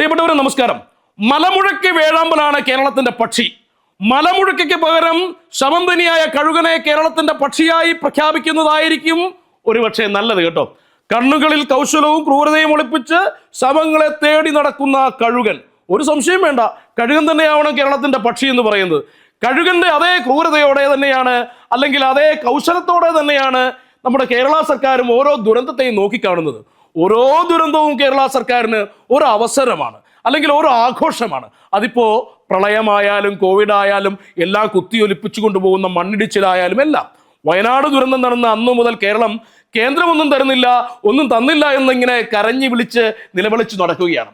പ്രിയപ്പെട്ടവരെ നമസ്കാരം. മലമുഴക്കി വേഴാമ്പലാണ് കേരളത്തിന്റെ പക്ഷി. മലമുഴക്കിക്ക് പകരം ശമന്തനിയായ കഴുകനെ കേരളത്തിന്റെ പക്ഷിയായി പ്രഖ്യാപിക്കുന്നതായിരിക്കും ഒരുപക്ഷെ നല്ലത് കേട്ടോ. കണ്ണുകളിൽ കൗശലവും ക്രൂരതയും ഒളിപ്പിച്ച് ശവങ്ങളെ തേടി നടക്കുന്ന കഴുകൻ. ഒരു സംശയം വേണ്ട കഴുകൻ തന്നെയാവണം കേരളത്തിന്റെ പക്ഷി എന്ന് പറയുന്നത്. കഴുകന്റെ അതേ ക്രൂരതയോടെ തന്നെയാണ് അല്ലെങ്കിൽ അതേ കൗശലത്തോടെ തന്നെയാണ് നമ്മുടെ കേരള സർക്കാരും ഓരോ ദുരന്തത്തെയും നോക്കിക്കാണുന്നത്. ഓരോ ദുരന്തവും കേരള സർക്കാരിന് ഒരു അവസരമാണ് അല്ലെങ്കിൽ ഒരു ആഘോഷമാണ്. അതിപ്പോ പ്രളയമായാലും കോവിഡ് ആയാലും എല്ലാം കുത്തിയൊലിപ്പിച്ചു കൊണ്ടുപോകുന്ന മണ്ണിടിച്ചിലായാലും എല്ലാം. വയനാട് ദുരന്തം നടന്ന അന്നു മുതൽ കേരളം കേന്ദ്രമൊന്നും തരുന്നില്ല ഒന്നും തന്നില്ല എന്നിങ്ങനെ കരഞ്ഞു വിളിച്ച് നിലവിളിച്ച് നടക്കുകയാണ്.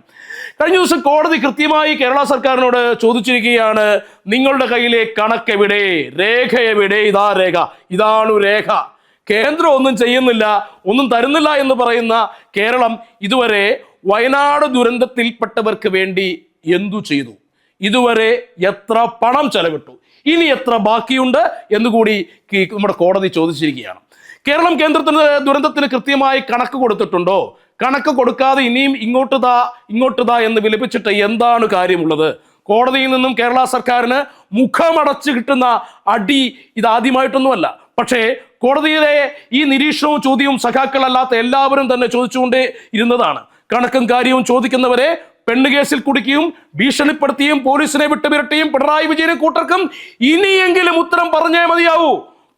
കഴിഞ്ഞ ദിവസം കോടതി കൃത്യമായി കേരള സർക്കാരിനോട് ചോദിച്ചിരിക്കുകയാണ് നിങ്ങളുടെ കയ്യിലെ കണക്കെവിടെ? രേഖ എവിടെ ഇതാ രേഖ. ഇതാണു രേഖ. കേന്ദ്രം ഒന്നും ചെയ്യുന്നില്ല ഒന്നും തരുന്നില്ല എന്ന് പറയുന്ന കേരളം ഇതുവരെ വയനാട് ദുരന്തത്തിൽപ്പെട്ടവർക്ക് വേണ്ടി എന്തു ചെയ്തു? ഇതുവരെ എത്ര പണം ചെലവിട്ടു? ഇനി എത്ര ബാക്കിയുണ്ട് എന്നുകൂടി നമ്മുടെ കോടതി ചോദിച്ചിരിക്കുകയാണ്. കേരളം കേന്ദ്രത്തിന് ദുരന്തത്തിന് കൃത്യമായി കണക്ക് കൊടുത്തിട്ടുണ്ടോ? കണക്ക് കൊടുക്കാതെ ഇനിയും ഇങ്ങോട്ട് താ ഇങ്ങോട്ട് എന്ന് വിലപിച്ചിട്ട് എന്താണ് കാര്യമുള്ളത്? കോടതിയിൽ നിന്നും കേരള സർക്കാരിന് മുഖമടച്ച് കിട്ടുന്ന അടി ഇതാദ്യമായിട്ടൊന്നുമല്ല. പക്ഷേ കോടതിയിലെ ഈ നിരീക്ഷണവും ചോദ്യവും സഖാക്കളല്ലാത്ത എല്ലാവരും തന്നെ ചോദിച്ചുകൊണ്ടേ ഇരുന്നതാണ്. കണക്കും കാര്യവും ചോദിക്കുന്നവരെ പെണ്ണ് കേസിൽ കുടുക്കിയും ഭീഷണിപ്പെടുത്തിയും പോലീസിനെ വിട്ടുവിരട്ടിയും പിണറായി വിജയനും കൂട്ടർക്കും ഇനിയെങ്കിലും ഉത്തരം പറഞ്ഞേ മതിയാവൂ.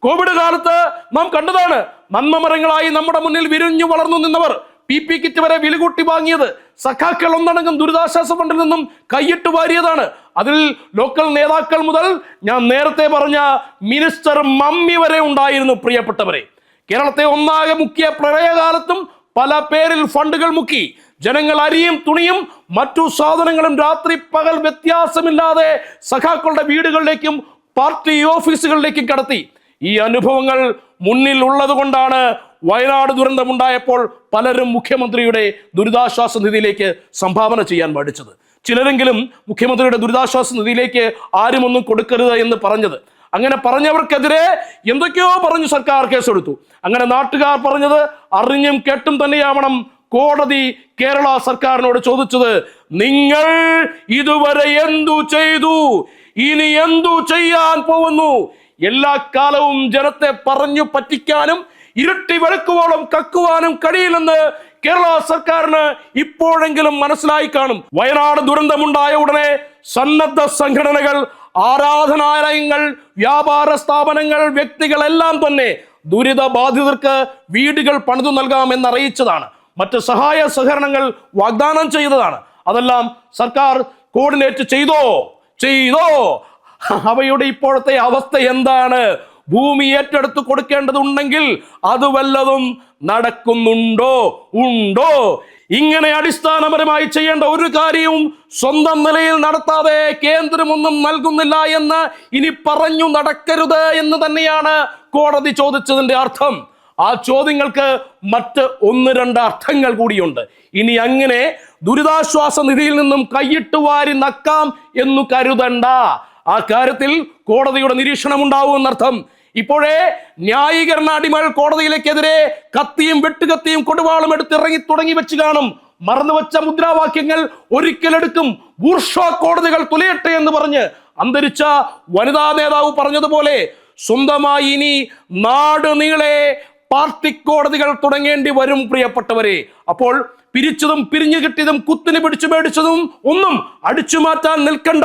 കോവിഡ് കാലത്ത് നാം കണ്ടതാണ് നന്മമരങ്ങളായി നമ്മുടെ മുന്നിൽ വിരിഞ്ഞു വളർന്നു നിന്നവർ പി പി കിറ്റ് വരെ വിലകൂട്ടി വാങ്ങിയത്. സഖാക്കൾ ഒന്നടങ്കം ദുരിതാശ്വാസ ഫണ്ടിൽ നിന്നും കൈയിട്ട് വാരിയതാണ്. അതിൽ ലോക്കൽ നേതാക്കൾ മുതൽ ഞാൻ നേരത്തെ പറഞ്ഞ മിനിസ്റ്റർ മമ്മി വരെ ഉണ്ടായിരുന്നു പ്രിയപ്പെട്ടവരെ. കേരളത്തെ ഒന്നാകെ മുക്കിയ പ്രളയകാലത്തും പല പേരിൽ ഫണ്ടുകൾ മുക്കി. ജനങ്ങൾ അരിയും തുണിയും മറ്റു സാധനങ്ങളും രാത്രി പകൽ വ്യത്യാസമില്ലാതെ സഖാക്കളുടെ വീടുകളിലേക്കും പാർട്ടി ഓഫീസുകളിലേക്കും കടത്തി. ഈ അനുഭവങ്ങൾ മുന്നിൽ ഉള്ളതുകൊണ്ടാണ് വയനാട് ദുരന്തമുണ്ടായപ്പോൾ പലരും മുഖ്യമന്ത്രിയുടെ ദുരിതാശ്വാസ നിധിയിലേക്ക് സംഭാവന ചെയ്യാൻ മടിച്ചത് ചിലരെങ്കിലും മുഖ്യമന്ത്രിയുടെ ദുരിതാശ്വാസ നിധിയിലേക്ക് ആരും ഒന്നും കൊടുക്കരുത് എന്ന് പറഞ്ഞത്. അങ്ങനെ പറഞ്ഞവർക്കെതിരെ എന്തൊക്കെയോ പറഞ്ഞു സർക്കാർ കേസെടുത്തു. അങ്ങനെ നാട്ടുകാർ പറഞ്ഞത് അറിഞ്ഞും കേട്ടും തന്നെയാവണം കോടതി കേരള സർക്കാരിനോട് ചോദിച്ചത്. നിങ്ങൾ ഇതുവരെ എന്തു ചെയ്തു? ഇനി എന്തു ചെയ്യാൻ പോകുന്നു? എല്ലാ കാലവും ജനത്തെ പറഞ്ഞു പറ്റിക്കാനും ഇരുട്ടി വെളുക്കുവോളം കക്കുവാനും കഴിയില്ലെന്ന് കേരള സർക്കാരിന് ഇപ്പോഴെങ്കിലും മനസ്സിലായി കാണും. വയനാട് ദുരന്തമുണ്ടായ ഉടനെ സന്നദ്ധ സംഘടനകൾ ആരാധനാലയങ്ങൾ വ്യാപാര സ്ഥാപനങ്ങൾ വ്യക്തികളെല്ലാം തന്നെ ദുരിത ബാധിതർക്ക് വീടുകൾ പണിതു നൽകാമെന്ന് അറിയിച്ചതാണ് മറ്റ് സഹായ സഹകരണങ്ങൾ വാഗ്ദാനം ചെയ്തതാണ്. അതെല്ലാം സർക്കാർ കോർഡിനേറ്റ് ചെയ്തോ? ചെയ്തോ? അവയുടെ ഇപ്പോഴത്തെ അവസ്ഥ എന്താണ്? ഭൂമി ഏറ്റെടുത്ത് കൊടുക്കേണ്ടതുണ്ടെങ്കിൽ അത് വല്ലതും നടക്കുന്നുണ്ടോ? ഉണ്ടോ? ഇങ്ങനെ അടിസ്ഥാനപരമായി ചെയ്യേണ്ട ഒരു കാര്യവും സ്വന്തം നിലയിൽ നടത്താതെ കേന്ദ്രമൊന്നും നൽകുന്നില്ല എന്ന് ഇനി പറഞ്ഞു നടക്കരുത് എന്ന് തന്നെയാണ് കോടതി ചോദിച്ചതിന്റെ അർത്ഥം. ആ ചോദ്യങ്ങൾക്ക് മറ്റ് ഒന്ന് രണ്ട് അർത്ഥങ്ങൾ കൂടിയുണ്ട്. ഇനി അങ്ങനെ ദുരിതാശ്വാസ നിധിയിൽ നിന്നും കൈയിട്ട് വാരി നക്കാം എന്നു കരുതണ്ട. ആ കാര്യത്തിൽ കോടതിയുടെ നിരീക്ഷണം ഉണ്ടാവും എന്നർത്ഥം. ഇപ്പോഴേ ന്യായീകരണ അടിമകൾ കോടതിയിലേക്കെതിരെ കത്തിയും വെട്ടുകത്തിയും കൊടുവാളും എടുത്ത് ഇറങ്ങി തുടങ്ങി വെച്ച് കാണും. മറന്നുവെച്ച മുദ്രാവാക്യങ്ങൾ ഒരിക്കലെടുക്കും. ബൂർഷ കോടതികൾ തുലയട്ടെ എന്ന് പറഞ്ഞ് അന്തരിച്ച വനിതാ നേതാവ് പറഞ്ഞതുപോലെ സ്വന്തമായി ഇനി നാട് നീളെ പാർട്ടി കോടതികൾ തുടങ്ങേണ്ടി വരും പ്രിയപ്പെട്ടവരെ. അപ്പോൾ പിരിച്ചതും പിരിഞ്ഞു കിട്ടിയതും കുത്തിന് പിടിച്ചു മേടിച്ചതും ഒന്നും അടിച്ചു മാറ്റാൻ നിൽക്കണ്ട.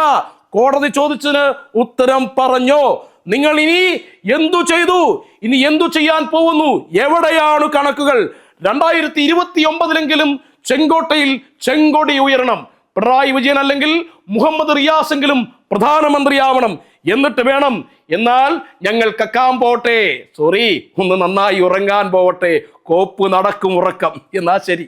കോടതി ചോദിച്ചതിന് ഉത്തരം പറഞ്ഞോ? നിങ്ങൾ ഇനി എന്തു ചെയ്തു? ഇനി എന്തു ചെയ്യാൻ പോകുന്നു? എവിടെയാണ് കണക്കുകൾ? രണ്ടായിരത്തി ഇരുപത്തി ഒമ്പതിലെങ്കിലും ചെങ്കോട്ടയിൽ ചെങ്കൊടി ഉയരണം. പിണറായി വിജയൻ അല്ലെങ്കിൽ മുഹമ്മദ് റിയാസെങ്കിലും പ്രധാനമന്ത്രിയാവണം. എന്നിട്ട് വേണം. എന്നാൽ ഞങ്ങൾ കക്കാൻ പോട്ടെ. സോറി ഒന്ന് നന്നായി ഉറങ്ങാൻ പോവട്ടെ. കോപ്പ് നടക്കും ഉറക്കം. എന്നാ ശരി.